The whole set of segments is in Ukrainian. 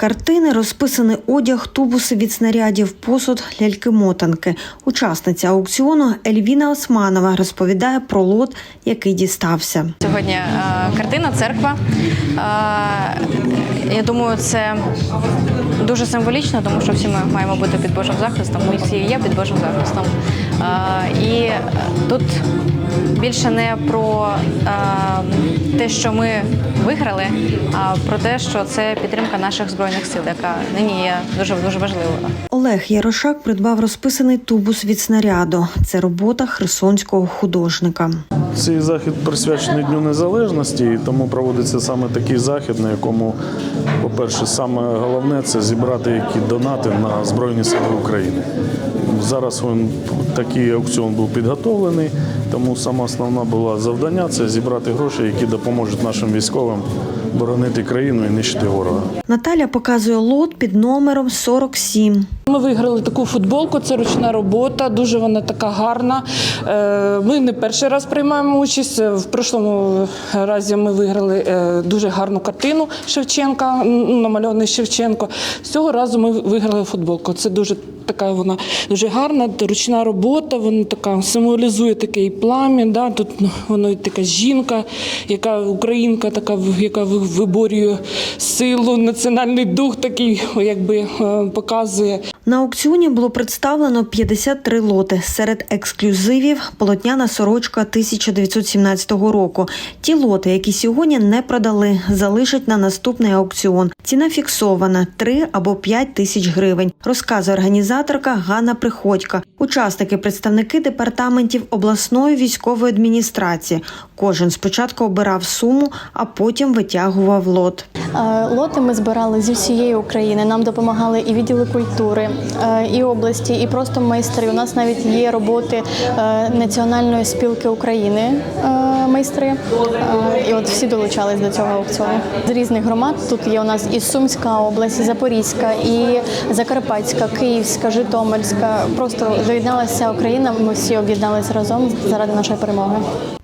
Картини, розписаний одяг, тубуси від снарядів, посуд, ляльки-мотанки. Учасниця аукціону Ельвіна Османова розповідає про лот, який дістався. Сьогодні е, картина церква. Е, я думаю, це дуже символічно, тому що всі ми маємо бути під Божим захистом. Ми всі є під Божим захистом. Е, і тут більше не про е, те, що ми виграли, а про те, що це підтримка наших збройних сил, яка нині є дуже дуже важливою. Олег Ярошак придбав розписаний тубус від снаряду. Це робота херсонського художника. Цей захід присвячений Дню Незалежності, і тому проводиться саме такий захід, на якому, по-перше, саме головне це зібрати які донати на Збройні Сили України. Зараз він, такий аукціон був підготовлений, тому саме основна була завдання це зібрати гроші, які допоможуть нашим військовим боронити країну і нищити ворога. Наталя показує лот під номером 47. Ми виграли таку футболку, це ручна робота, дуже вона така гарна. Е, Ми не перший раз приймаємо участь. В прошлому разі ми виграли е, дуже гарну картину Шевченка, намальований Шевченко. З цього разу ми виграли футболку. Це дуже така вона дуже гарна, ручна робота, вона така символізує такий плам'я. Да? Тут ну, воно така жінка, яка українка, така яка виборює силу, національний дух такий, якби е, показує. На аукціоні було представлено 53 лоти. Серед ексклюзивів полотняна сорочка 1917 року. Ті лоти, які сьогодні не продали, залишать на наступний аукціон. Ціна фіксована 3 або 5 тисяч гривень. Розказує організаторка Ганна Приходько. Учасники, представники департаментів обласної військової адміністрації. Кожен спочатку обирав суму, а потім витягував лот. Е, Лоти ми збирали зі всієї України. Нам допомагали і відділи культури, і області, і просто майстри. У нас навіть є роботи е, Національної спілки України е, майстри. Е, І от всі долучались до цього аукціону. З різних громад тут є у нас і Сумська область, і Запорізька, і Закарпатська, Київська, Житомирська. Просто доєдналася Україна. Ми всі об'єдналися разом заради нашої перемоги.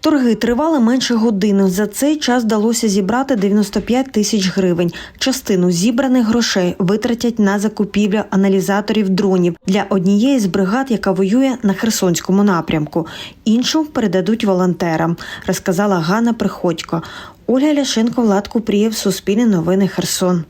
Торги тривали менше години. За цей час вдалося зібрати 95 тисяч гривень. Частину зібраних грошей витратять на закупівлю аналізаторів дронів для однієї з бригад, яка воює на Херсонському напрямку. Іншу передадуть волонтерам, розказала Ганна Приходько. Ольга Ляшенко, Влад Купрієв, Суспільне новини Херсон.